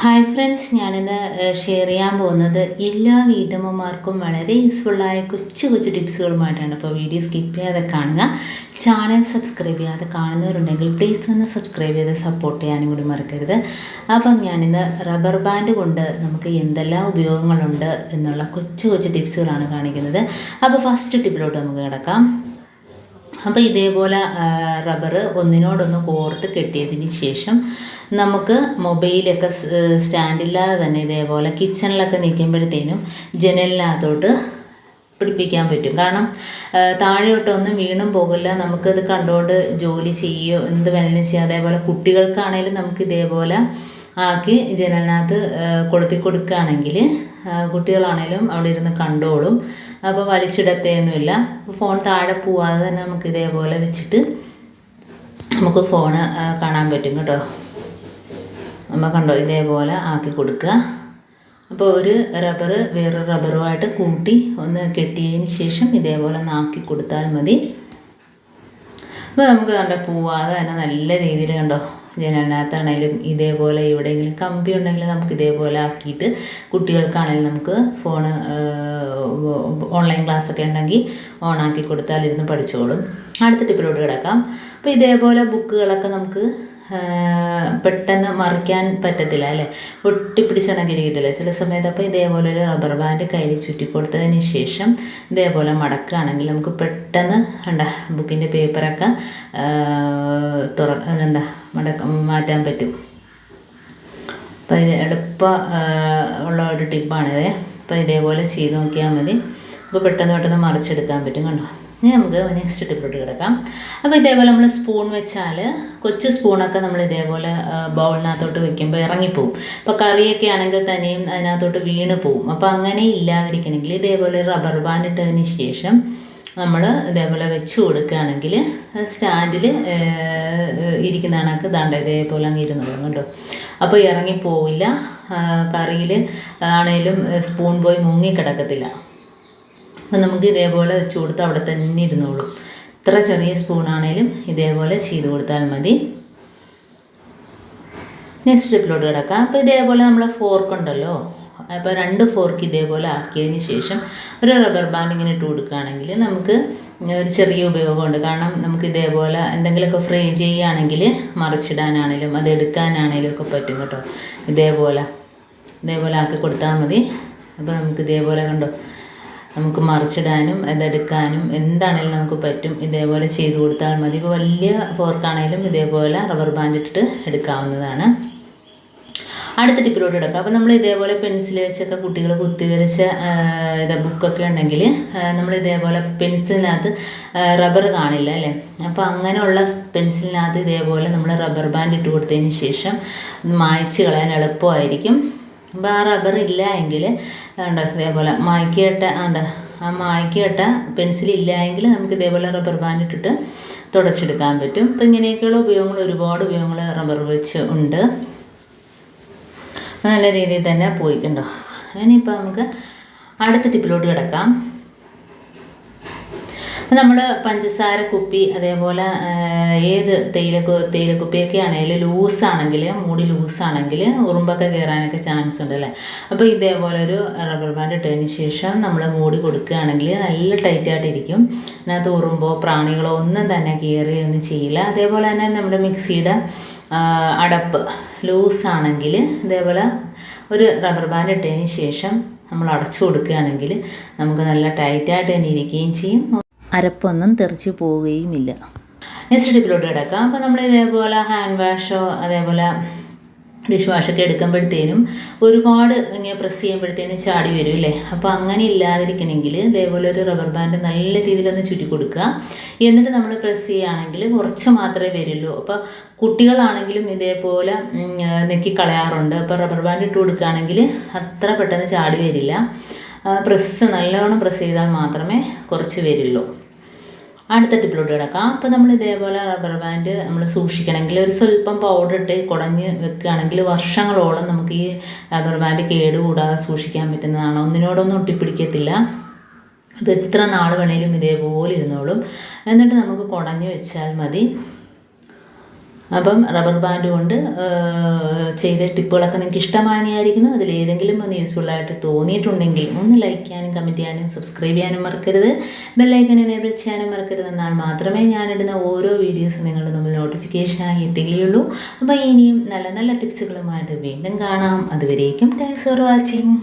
Hi friends ഞാനിന്ന് share ചെയ്യാൻ പോകുന്നത് എല്ലാ വീട്ടമ്മമാർക്കും വളരെ യൂസ്ഫുള്ളായ കൊച്ചു കൊച്ചു ടിപ്സുകളുമായിട്ടാണ് അപ്പോൾ വീഡിയോ സ്കിപ്പ് ചെയ്യാതെ കാണുക. ചാനൽ സബ്സ്ക്രൈബ് ചെയ്യാതെ കാണുന്നവരുണ്ടെങ്കിൽ പ്ലീസ് ഒന്ന് സബ്സ്ക്രൈബ് ചെയ്ത് സപ്പോർട്ട് ചെയ്യാനും കൂടി മറക്കരുത്. അപ്പം ഞാനിന്ന് റബ്ബർ ബാൻഡ് കൊണ്ട് നമുക്ക് എന്തെല്ലാം ഉപയോഗങ്ങളുണ്ട് എന്നുള്ള കൊച്ചു കൊച്ചു ടിപ്സുകളാണ് കാണിക്കുന്നത്. അപ്പോൾ ഫസ്റ്റ് ടിപ്പിലോട്ട് നമുക്ക് കിടക്കാം. അപ്പോൾ ഇതേപോലെ റബ്ബർ ഒന്നിനോടൊന്ന് കോർത്ത് കെട്ടിയതിന് ശേഷം നമുക്ക് മൊബൈലൊക്കെ സ്റ്റാൻഡില്ലാതെ തന്നെ ഇതേപോലെ കിച്ചണിലൊക്കെ നിൽക്കുമ്പോഴത്തേനും ജനലിനകത്തോട്ട് പിടിപ്പിക്കാൻ പറ്റും. കാരണം താഴെയോട്ടൊന്നും വീണും പോകില്ല. നമുക്കത് കണ്ടുകൊണ്ട് ജോലി ചെയ്യുകയോ എന്ത് വേണമെങ്കിലും ചെയ്യാം. അതേപോലെ കുട്ടികൾക്കാണേലും നമുക്ക് ഇതേപോലെ ആക്കി ജനലിനകത്ത് കൊളുത്തി കൊടുക്കുകയാണെങ്കിൽ കുട്ടികളാണേലും അവിടെ ഇരുന്ന് കണ്ടോളും. അപ്പോൾ വലിച്ചിടത്തേന്നുമില്ല. ഫോൺ താഴെ പോവാതെ തന്നെ നമുക്ക് ഇതേപോലെ വെച്ചിട്ട് നമുക്ക് ഫോണ് കാണാൻ പറ്റും കേട്ടോ. നമ്മൾ കണ്ടോ? ഇതേപോലെ ആക്കി കൊടുക്കുക. അപ്പോൾ ഒരു റബ്ബർ വേറൊരു റബ്ബറുമായിട്ട് കൂട്ടി ഒന്ന് കെട്ടിയതിന് ശേഷം ഇതേപോലെ ഒന്ന് ആക്കി കൊടുത്താൽ മതി. അപ്പോൾ നമുക്ക് കണ്ടോ പോവാതെ തന്നെ നല്ല രീതിയിൽ കണ്ടോ? ജനലിനകത്താണേലും ഇതേപോലെ എവിടെയെങ്കിലും കമ്പി ഉണ്ടെങ്കിൽ നമുക്ക് ഇതേപോലെ ആക്കിയിട്ട് കുട്ടികൾക്കാണെങ്കിലും നമുക്ക് ഫോണ് ഓൺലൈൻ ക്ലാസ് ഒക്കെ ഉണ്ടെങ്കിൽ ഓണാക്കി കൊടുത്താൽ ഇരുന്ന് പഠിച്ചോളും. അടുത്ത ടിപ്പിലോട്ട് കിടക്കാം. അപ്പോൾ ഇതേപോലെ ബുക്കുകളൊക്കെ നമുക്ക് പെട്ടെന്ന് മറിക്കാൻ പറ്റത്തില്ല അല്ലേ? രീതിയിൽ ചില സമയത്ത് അപ്പോൾ ഇതേപോലെ ഒരു റബ്ബർ ബാൻഡ് കയ്യിൽ ചുറ്റി കൊടുത്തതിന് ശേഷം ഇതേപോലെ മടക്കുകയാണെങ്കിൽ നമുക്ക് പെട്ടെന്ന് എന്താ ബുക്കിന്റെ പേപ്പറൊക്കെ തുറ എന്താ മടക്ക മാറ്റാൻ പറ്റും. അപ്പോൾ ഇത് എളുപ്പ ഉള്ള ഒരു ടിപ്പാണിത് അപ്പോൾ ഇതേപോലെ ചെയ്ത് നോക്കിയാൽ മതി. അപ്പോൾ പെട്ടെന്ന് പെട്ടെന്ന് മറിച്ചെടുക്കാൻ പറ്റും കണ്ടോ? ഇനി നമുക്ക് നെക്സ്റ്റ് ടിപ്പിലോട്ട് കിടക്കാം. അപ്പോൾ ഇതേപോലെ നമ്മൾ സ്പൂൺ വെച്ചാൽ കൊച്ചു സ്പൂണൊക്കെ നമ്മൾ ഇതേപോലെ ബൗളിനകത്തോട്ട് വെക്കുമ്പോൾ ഇറങ്ങിപ്പോവും. അപ്പോൾ കറിയൊക്കെ ആണെങ്കിൽ തന്നെയും അതിനകത്തോട്ട് വീണ് പോവും. അപ്പോൾ അങ്ങനെ ഇല്ലാതിരിക്കണമെങ്കിൽ ഇതേപോലെ റബ്ബർ ബാൻഡ് ഇട്ടതിന് ശേഷം നമ്മൾ ഇതേപോലെ വെച്ച് കൊടുക്കുകയാണെങ്കിൽ സ്റ്റാൻഡിൽ ഇരിക്കുന്ന കണക്ക് ദാണ്ട ഇതേപോലെ അങ്ങ് ഇരുന്നോളും കേട്ടോ അപ്പോൾ ഇറങ്ങിപ്പോവില്ല. കറിയിൽ ആണേലും സ്പൂൺ പോയി മുങ്ങിക്കിടക്കത്തില്ല അപ്പം നമുക്ക് ഇതേപോലെ വെച്ച് കൊടുത്ത് അവിടെ തന്നെ ഇരുന്നോളൂ. ഇത്ര ചെറിയ സ്പൂണാണേലും ഇതേപോലെ ചെയ്ത് കൊടുത്താൽ മതി. നെക്സ്റ്റ് സ്റ്റെപ്പിലോട്ട് കിടക്കാം. അപ്പോൾ ഇതേപോലെ നമ്മൾ ഫോർക്ക് ഉണ്ടല്ലോ. അപ്പോൾ രണ്ട് ഫോർക്ക് ഇതേപോലെ ആക്കിയതിന് ശേഷം ഒരു റബ്ബർ ബാൻഡ് ഇങ്ങനെ ഇട്ട് കൊടുക്കുകയാണെങ്കിൽ നമുക്ക് ഒരു ചെറിയ ഉപയോഗമുണ്ട്. കാരണം നമുക്ക് ഇതേപോലെ എന്തെങ്കിലുമൊക്കെ ഫ്രൈ ചെയ്യുകയാണെങ്കിൽ മറിച്ചിടാനാണേലും അത് എടുക്കാനാണേലും ഒക്കെ പറ്റും കേട്ടോ. ഇതേപോലെ. ഇതേപോലെ ആക്കി കൊടുത്താൽ മതി. അപ്പോൾ നമുക്ക് ഇതേപോലെ കണ്ടോ. നമുക്ക് മറിച്ചിടാനും ഇതെടുക്കാനും എന്താണേലും നമുക്ക് പറ്റും ഇതേപോലെ ചെയ്ത് കൊടുത്താൽ മതി. ഇപ്പോൾ വലിയ ഫോർക്കാണേലും ഇതേപോലെ റബ്ബർ ബാൻഡ് ഇട്ടിട്ട് എടുക്കാവുന്നതാണ്. അടുത്ത ടിപ്പിലോട്ട് എടുക്കാം അപ്പോൾ നമ്മൾ ഇതേപോലെ പെൻസിൽ വെച്ചൊക്കെ കുട്ടികൾ കുത്തി വരച്ച ഇത് ബുക്കൊക്കെ ഉണ്ടെങ്കിൽ നമ്മൾ ഇതേപോലെ പെൻസിലിനകത്ത് റബ്ബർ കാണില്ല അല്ലേ? അപ്പോൾ അങ്ങനെയുള്ള പെൻസിലിനകത്ത് ഇതേപോലെ നമ്മൾ റബ്ബർ ബാൻഡ് ഇട്ട് കൊടുത്തതിന് ശേഷം മായ്ച്ച് കളയാൻ എളുപ്പമായിരിക്കും. അപ്പോൾ ആ റബ്ബർ ഇല്ല എങ്കിൽ ഉണ്ട് ഇതേപോലെ മായ്ക്കിയിട്ട ഉണ്ട് ആ മായ്ക്കിയിട്ട പെൻസിൽ ഇല്ലായെങ്കിൽ നമുക്ക് ഇതേപോലെ റബ്ബർ ബാൻഡ് ഇട്ടിട്ട് തുടച്ചെടുക്കാൻ പറ്റും. അപ്പം ഇങ്ങനെയൊക്കെയുള്ള ഉപയോഗങ്ങൾ ഒരുപാട് ഉപയോഗങ്ങൾ റബ്ബർ വെച്ച് ഉണ്ട്. നല്ല രീതിയിൽ തന്നെ പോയിക്കുണ്ടോ ഇനിയിപ്പോൾ നമുക്ക് അടുത്ത ടിപ്പിലോട്ട് കിടക്കാം. നമ്മൾ പഞ്ചസാര കുപ്പി അതേപോലെ ഏത് തേയില തേയിലക്കുപ്പിയൊക്കെ ആണെങ്കിൽ ലൂസാണെങ്കിൽ മൂടി ലൂസാണെങ്കിൽ ഉറുമ്പൊക്കെ കയറാനൊക്കെ ചാൻസ് ഉണ്ട് അല്ലേ അപ്പോൾ ഇതേപോലെ ഒരു റബ്ബർ ബാൻഡ് ഇട്ടതിന് ശേഷം നമ്മൾ മൂടി കൊടുക്കുകയാണെങ്കിൽ നല്ല ടൈറ്റായിട്ടിരിക്കും അതിനകത്ത് ഉറുമ്പോ പ്രാണികളോ ഒന്നും തന്നെ കയറുകയൊന്നും ചെയ്യില്ല. അതേപോലെ തന്നെ നമ്മുടെ മിക്സിയുടെ അടപ്പ് ലൂസാണെങ്കിൽ ഇതേപോലെ ഒരു റബ്ബർ ബാൻഡ് ഇട്ടതിന് ശേഷം നമ്മൾ അടച്ചു കൊടുക്കുകയാണെങ്കിൽ നമുക്ക് നല്ല ടൈറ്റായിട്ട് തന്നെ ഇരിക്കുകയും ചെയ്യും. അരപ്പൊന്നും തെറിച്ച് പോവുകയുമില്ല. നെക്സ്റ്റ് ടിപ്പിലോട്ട് കിടക്കാം. അപ്പോൾ നമ്മൾ ഇതേപോലെ ഹാൻഡ് വാഷോ അതേപോലെ ഡിഷ് വാഷൊക്കെ എടുക്കുമ്പോഴത്തേനും ഒരുപാട് ഇങ്ങനെ പ്രസ് ചെയ്യുമ്പോഴത്തേനും ചാടി വരും അല്ലേ? അപ്പോൾ അങ്ങനെ ഇല്ലാതിരിക്കണമെങ്കിൽ ഇതേപോലെ ഒരു റബ്ബർ ബാൻഡ് നല്ല രീതിയിലൊന്ന് ചുറ്റി കൊടുക്കുക. എന്നിട്ട് നമ്മൾ പ്രസ് ചെയ്യുകയാണെങ്കിൽ കുറച്ച് മാത്രമേ വരുള്ളൂ. അപ്പോൾ കുട്ടികളാണെങ്കിലും ഇതേപോലെ നെക്കി കളയാറുണ്ട് അപ്പോൾ റബ്ബർ ബാൻഡ് ഇട്ട് കൊടുക്കുകയാണെങ്കിൽ അത്ര പെട്ടെന്ന് ചാടി വരില്ല. പ്രസ് നല്ലോണം പ്രസ് ചെയ്താൽ മാത്രമേ കുറച്ച് വരുള്ളൂ. അടുത്ത ടിപ്പിലോട്ട് കിടക്കാം. അപ്പോൾ നമ്മൾ ഇതേപോലെ റബ്ബർ ബാൻഡ് നമ്മൾ സൂക്ഷിക്കണമെങ്കിൽ ഒരു സ്വല്പം പൗഡർ ഇട്ട് കുടഞ്ഞ് വെക്കുകയാണെങ്കിൽ വർഷങ്ങളോളം നമുക്ക് ഈ റബ്ബർ ബാൻഡ് കേടുകൂടാതെ സൂക്ഷിക്കാൻ പറ്റുന്നതാണ്. ഒന്നിനോടൊന്നും ഒട്ടിപ്പിടിക്കത്തില്ല. അപ്പോൾ എത്ര നാൾ വേണേലും ഇതേപോലെ ഇരുന്നോളും. എന്നിട്ട് നമുക്ക് കുടഞ്ഞ് വെച്ചാൽ മതി. അപ്പം റബ്ബർ ബാൻഡ് കൊണ്ട് ചെയ്ത ടിപ്പുകളൊക്കെ നിങ്ങൾക്ക് ഇഷ്ടമാനിയായിരിക്കുന്നു അതിലേതെങ്കിലും ഒന്ന് ആയിട്ട് തോന്നിയിട്ടുണ്ടെങ്കിൽ ഒന്ന് ലൈക്ക് ചെയ്യാനും കമന്റ് ചെയ്യാനും സബ്സ്ക്രൈബ് ചെയ്യാനും മറക്കരുത്. ബെല്ലൈക്കൻ എനേബിൾ ചെയ്യാനും മറക്കരുത് എന്നാൽ മാത്രമേ ഞാനിടുന്ന ഓരോ വീഡിയോസും നിങ്ങളുടെ നമ്മൾ നോട്ടിഫിക്കേഷനായി എത്തുകയുള്ളൂ. അപ്പോൾ ഇനിയും നല്ല നല്ല ടിപ്സുകളുമായിട്ട് വീണ്ടും കാണാം. അതുവരേക്കും താങ്ക്സ് ഫോർ വാച്ചിങ്